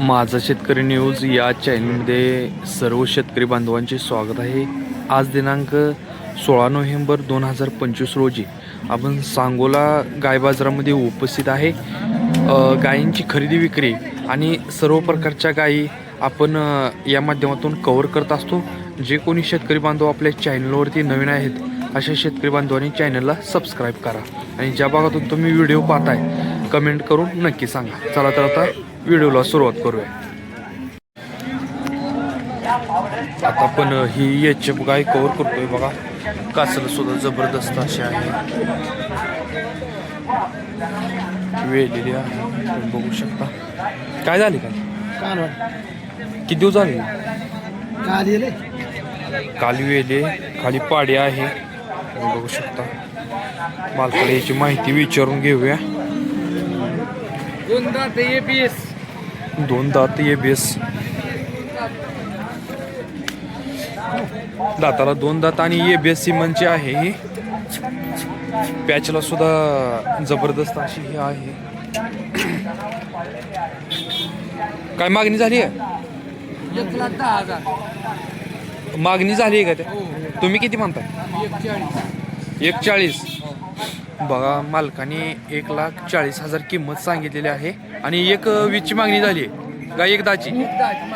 माझा शेतकरी न्यूज या चॅनलमध्ये सर्व शेतकरी बांधवांचे स्वागत आहे. आज दिनांक सोळा नोव्हेंबर दोन हजार पंचवीस रोजी आपण सांगोला गाय बाजारामध्ये उपस्थित आहे. गायींची खरेदी विक्री आणि सर्व प्रकारच्या गायी आपण या माध्यमातून कवर करत असतो. जे कोणी शेतकरी बांधव आपल्या चॅनलवरती नवीन आहेत अशा शेतकरी बांधवांनी चॅनलला सबस्क्राईब करा. आणि ज्या भागातून तुम्ही व्हिडिओ पाहताय कमेंट करून नक्की सांगा. चला तर आता व्हिडिओला सुरुवात करूया. आता आपण ही एच एफ गाय कव्हर करतोय बघा. कासल सुद्धा जबरदस्त अशी आहे. वेलेली आहे. बघू शकता. काय झाले काय किती दिवस झाले? काल वेले खाली पाडी आहे. बघू शकता. मालकडे याची माहिती विचारून घेऊया. दोन दात ये बेस. दाताला दोन दात आणि ये बेस सिमनची आहे ही. पॅचला सुद्धा जबरदस्त अशी ही आहे. काय मागणी झाली आहे? मागणी झाली आहे का त्या तुम्ही किती चाळीस एक चाळीस बघा मालकाने एक लाख चाळीस हजार किंमत सांगितलेली आहे आणि एक वीसची मागणी झाली आहे. का एक दाची? एक दहाची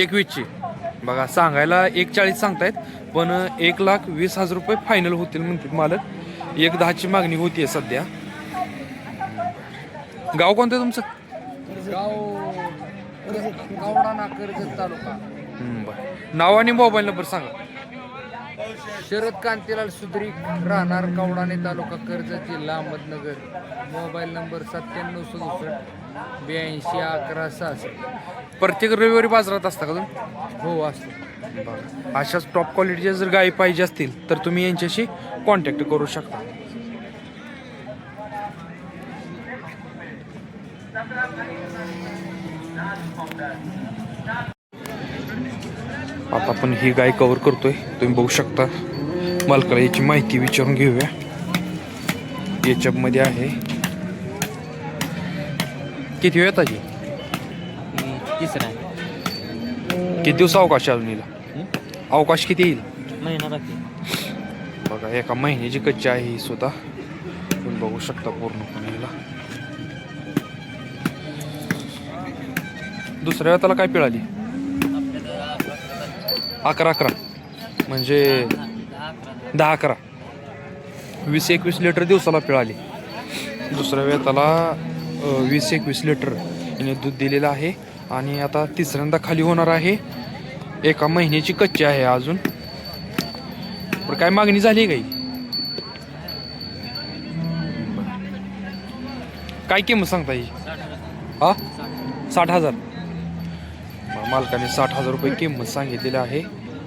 एक वीसची बघा सांगायला एक चाळीस सांगतायत पण एक लाख वीस हजार रुपये फायनल होतील म्हणतात मालक. एक दहाची मागणी होतीये सध्या. गाव कोणतं तुमचं? गाव नाव आणि मोबाईल नंबर सांगा. शरद कांतीलाल सुद्रीक राहणार कवडाणे तालुका कर्जत जिल्हा अहमदनगर. मोबाईल नंबर सत्त्याण्णव सदुसष्ट ब्याऐंशी अकरा सहासष्ट. प्रत्येक रविवारी बाजारात असता का तुम्ही? हो असतो. अशाच टॉप क्वालिटीच्या जर गायी पाहिजे असतील तर तुम्ही यांच्याशी कॉन्टॅक्ट करू शकता. आता आपण ही गाय कव्हर करतोय. तुम्ही बघू शकता. मालकाला याची माहिती विचारून घेऊया. याच्यामध्ये आहे. किती वेळ ताजी तिसरा. किती दिवस अवकाश आहे अजून हिला? अवकाश किती येईल? महिना बाकी. बघा एका महिन्याची कच्ची आहे ही सुद्धा. तुम्ही बघू शकता पूर्णपणे हिला. दुसऱ्या वेळेला काय पिळाली? अकरा अकरा. म्हणजे दहा अकरा. वीस एकवीस लिटर दिवसाला पिळाली दुसऱ्या वेळेला वीस एकवीस लिटर हिने दूध दिलेलं आहे. आणि आता तिसऱ्यांदा खाली होणार आहे. एका महिन्याची कच्ची आहे अजून. पण काय मागणी झाली काही काय किंमत सांगता येईल हा? साठ हजार. मालकाने साठ हजार रुपये किंमत सांगितलेली आहे.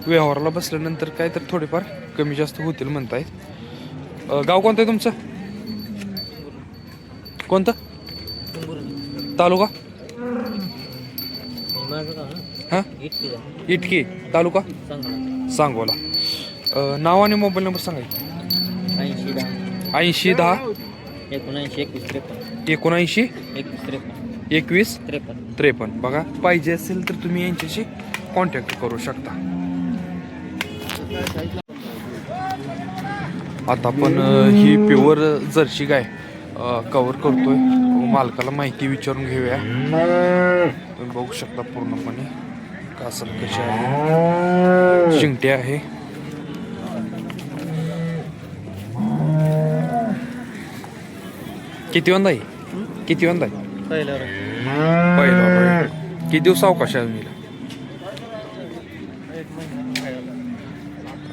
व्यवहाराला बसल्यानंतर काय तर थोडेफार कमी जास्त होतील म्हणतायत. गाव कोणतं आहे तुमचं? कोणतं? तालुका? हां? इटकी. तालुका? सांगा सांगोला नाव आणि मोबाईल नंबर सांगायचे ऐंशी दहा. ऐंशी दहा. एकोणऐंशी एकवीस त्रेपन्न. एकोणऐंशी? एकवीस त्रेपन्न. एकवीस त्रेपन्न. त्रेपन्न. बघा पाहिजे असेल तर तुम्ही यांच्याशी कॉन्टॅक्ट करू शकता. आता आपण ही प्युअर जर्सी गाय कवर करतोय. मालकाला माहिती विचारून घेऊया. तुम्ही बघू शकता पूर्णपणे कासल कशी आहे. शिंगटे आहे. किती वंदा आहे किती वंदा आहे पहिल्यावर. पहिला किती दिवस अवकाश आहे अजून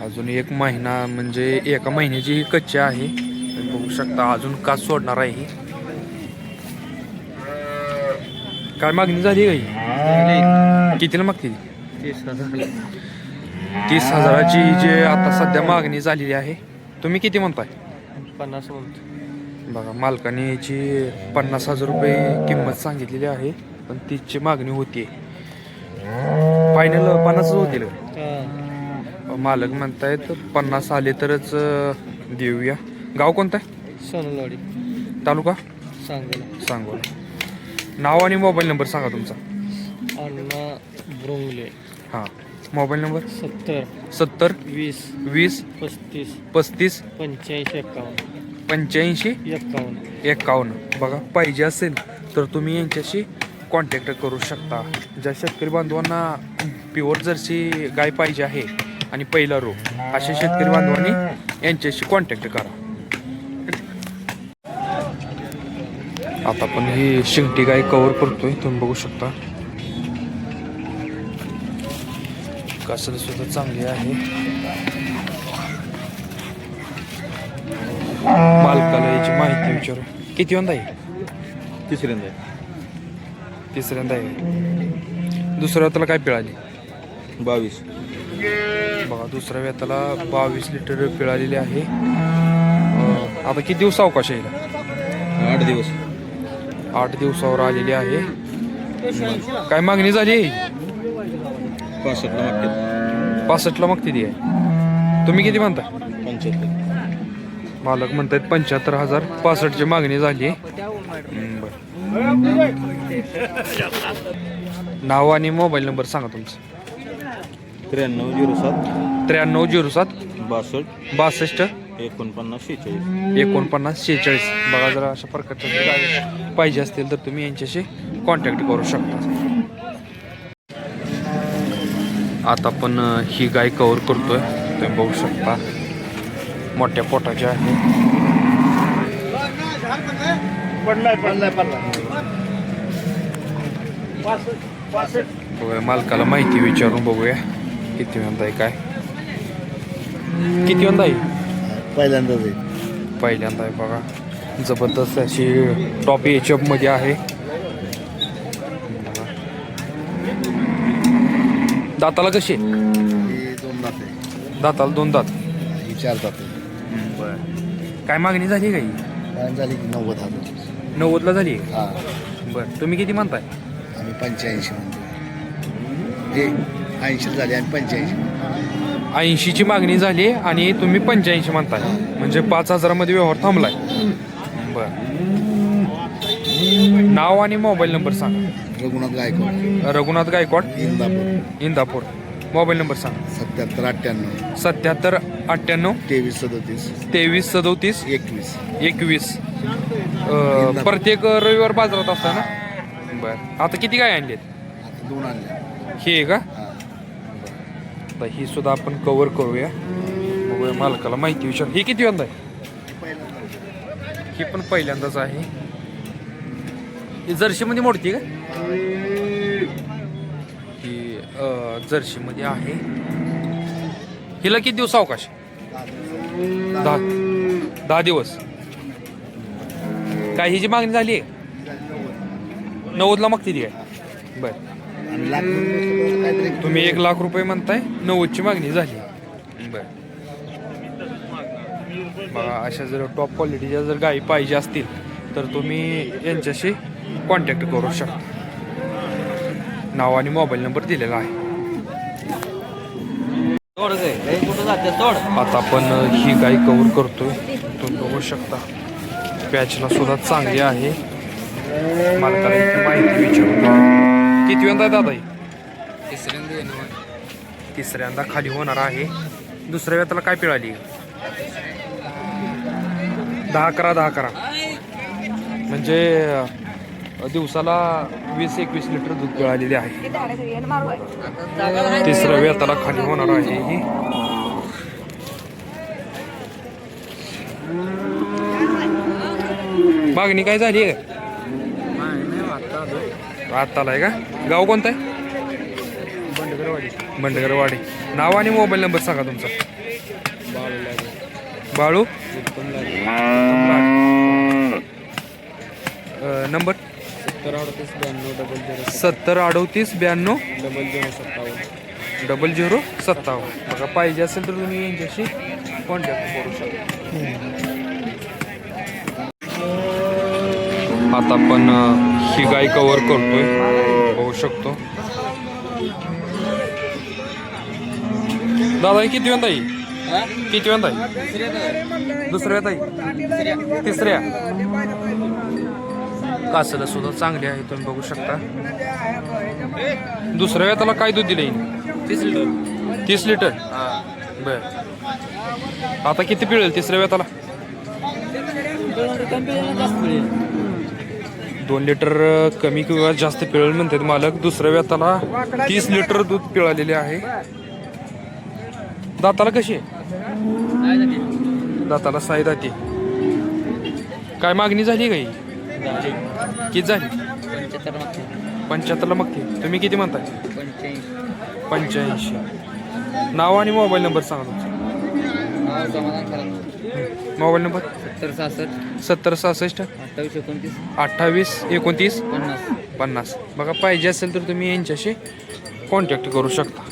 अजून एक महिना म्हणजे एका महिन्याची ही कच्ची आहे. तुम्ही बघू शकता अजून का सोडणार आहे ही. काय मागणी झाली काही कितीला मागते? तीस हजार. तीस हजाराची जे आता सध्या मागणी झालेली आहे तुम्ही किती म्हणताय? पन्नास म्हणतो बघा मालकाने याची पन्नास हजार रुपये किंमत सांगितलेली आहे पण तीसची मागणी होती फायनल पन्नासच होतील. मालक म्हणतायत पन्नास आले तरच देऊया. गाव कोणतं आहे? सोनलवाडी. तालुका? सांगोला. सांगोला. नाव आणि मोबाईल नंबर सांगा तुमचा. अण्णा ब्रोंगले. हां. Mobile number? सत्तर. सत्तर. वीस. वीस. पस्तीस. पस्तीस. पंच्याऐंशी एक्कावन्न. पंच्याऐंशी? एक्कावन्न एकावन्न. बघा पाहिजे असेल तर तुम्ही यांच्याशी कॉन्टॅक्ट करू शकता. ज्या शेतकरी बांधवांना प्युअर जर्सी गाय पाहिजे आहे आणि पहिला रो अशा शेतकरी बांधवांनी यांच्याशी कॉन्टॅक्ट करा. आता आपण ही शिंगटी गाय कव्हर करतोय तुम्ही बघू शकता. कासर सुद्धा चांगली आहे. मालकाला याची माहिती विचारू. किती वंदा आहे? तिसऱ्यांदा तिसऱ्यांदा आहे. दुसऱ्या वेताला काय पिळाली? बावीस. बघा दुसऱ्या वेताला बावीस लिटर पिळालेली आहे. आता किती दिवस अवकाश येईल आठ दिवस. आठ दिवसावर आलेली आहे. काय मागणी झाली? पासष्टला मागतात पासष्टला मग किती आहे. तुम्ही किती म्हणता? पंच्याहत्तर. मालक म्हणतात पंच्याहत्तर हजार पासष्टची मागणी झाली. नाव आणि मोबाईल नंबर सांगा तुमचं. त्र्याण्णव झिरो सात. त्र्याण्णव झिरो सात. बासष्ट. बासष्ट. एकोणपन्नास शेहेचाळीस. एकोणपन्नास शेहेचाळीस. बघा जर अशा प्रकारच्या पाहिजे असतील तर तुम्ही यांच्याशी कॉन्टॅक्ट करू शकता. आता आपण ही गाय कव्हर करतोय. तुम्ही बघू शकता. मोठ्या पोटाच्या आहे. बघूया मालकाला माहिती विचारून बघूया. किती आहे काय? किती आहे? पहिल्यांदाच आहे. पहिल्यांदा आहे बघा. जबरदस्त अशी टॉप एच मध्ये आहे. दाताला कशी? दाताला दोन दात. चार दात आहे काय मागणी झाली काही? झाली की नव्वद हजार नव्वदला झाली? हा. बरं. तुम्ही किती म्हणताय आम्ही पंच्याऐंशी म्हणतो जे ऐंशी झाली आणि पंच्याऐंशी. ऐंशीची मागणी झाली आणि तुम्ही पंच्याऐंशी म्हणताय म्हणजे पाच हजारामध्ये व्यवहार थांबलाय. बर. नाव आणि मोबाईल नंबर सांगा. रघुनाथ गायकवाड. रघुनाथ गायकवाड. इंदापूर. इंदापूर. मोबाईल नंबर सांगा. सत्याहत्तर अठ्ठ्याण्णव. सत्याहत्तर अठ्ठ्याण्णव. तेवीस सदोतीस. तेवीस सदोतीस. एकवीस. एकवीस. अं, प्रत्येक रविवार बाजारात असतं ना? बर. आता किती काय आणलेत आता दोन आणले. हे आहे का? हा. आता ही सुद्धा आपण कव्हर करूया. बघूया मालकाला माहिती विचार. ही किती वंदा आहे? ही पण पहिल्यांदाच आहे. ही जर्सीमध्ये मोडती का? जर्शीमध्ये जर्सीमध्ये आहे. हिला किती दिवस अवकाश? दहा. दहा दिवस. काय हिची मागणी झाली आहे? नव्वदला मागते ती काय? बरं. तुम्ही एक लाख रुपये म्हणताय नव्वदची मागणी झाली. बर. बघा अशा जर टॉप क्वालिटीच्या जर गायी पाहिजे असतील तर तुम्ही यांच्याशी कॉन्टॅक्ट करू शकता. नाव आणि मोबाईल नंबर दिलेला आहे. आता आपण ही गाय कव्हर करतोय. तुम्ही बघू शकता. पॅचला सुद्धा चांगली आहे. मालकाला माहिती विचारू किती वेळा दादा ही तिसऱ्यांदा खाली होणार आहे. दुसऱ्या वेळेला काय पिळाली? दहा करा दहा करा म्हणजे दिवसाला वीस एकवीस लिटर दूध पिळालेले आहे. तिसऱ्या वेळेला खाली होणार आहे ही. मागणी काय झाली? आहे आता आलाय का? गाव कोणतं आहे? बंडगरवाडी. बंडगरवाडी. नाव आणि मोबाईल नंबर सांगा तुमचा. बाळू. नंबर? सत्तर अडतीस ब्याण्णव डबल झिरो सत्तर अडतीस ब्याण्णव डबल झिरो सत्तावन्न. डबल झिरो सत्तावन्न. बघा पाहिजे असेल तर तुम्ही यांच्याशी कॉन्टॅक्ट करू शकता. आता आपण ही गाय कव्हर करतोय. बघू शकतो. दादा किती वेळा येईल किती वेळा येईल दुसऱ्या येईल तिसऱ्या? कासलं सुद्धा चांगली आहे तुम्ही बघू शकता. दुसऱ्या वेताला काय दूध दिलं तीस लिटर. तीस लिटर? हा. बर. आता किती पिळेल तिसऱ्या मिळेल दोन लिटर कमी किंवा जास्त पिळेल म्हणतात मालक. दुसऱ्या वेताला तीस लिटर दूध पिळालेले आहे. दाताला कशी आहे? दाताला साई दाती. काय मागणी झाली काही किती झाली? पंच्याहत्तर मागते पंच्याहत्तरला मग तुम्ही किती म्हणताय? पंच्याऐंशी. पंच्याऐंशी. नाव आणि मोबाईल नंबर सांगा तुमचा. नाव समाधान करा मोबाईल नंबर? सत्तर सहासष्ट. सत्तर सहासष्ट. अठ्ठावीस एकोणतीस. अठ्ठावीस एकोणतीस. पन्नास. पन्नास. बघा पाहिजे असेल तर तुम्ही यांच्याशी कॉन्टॅक्ट करू शकता.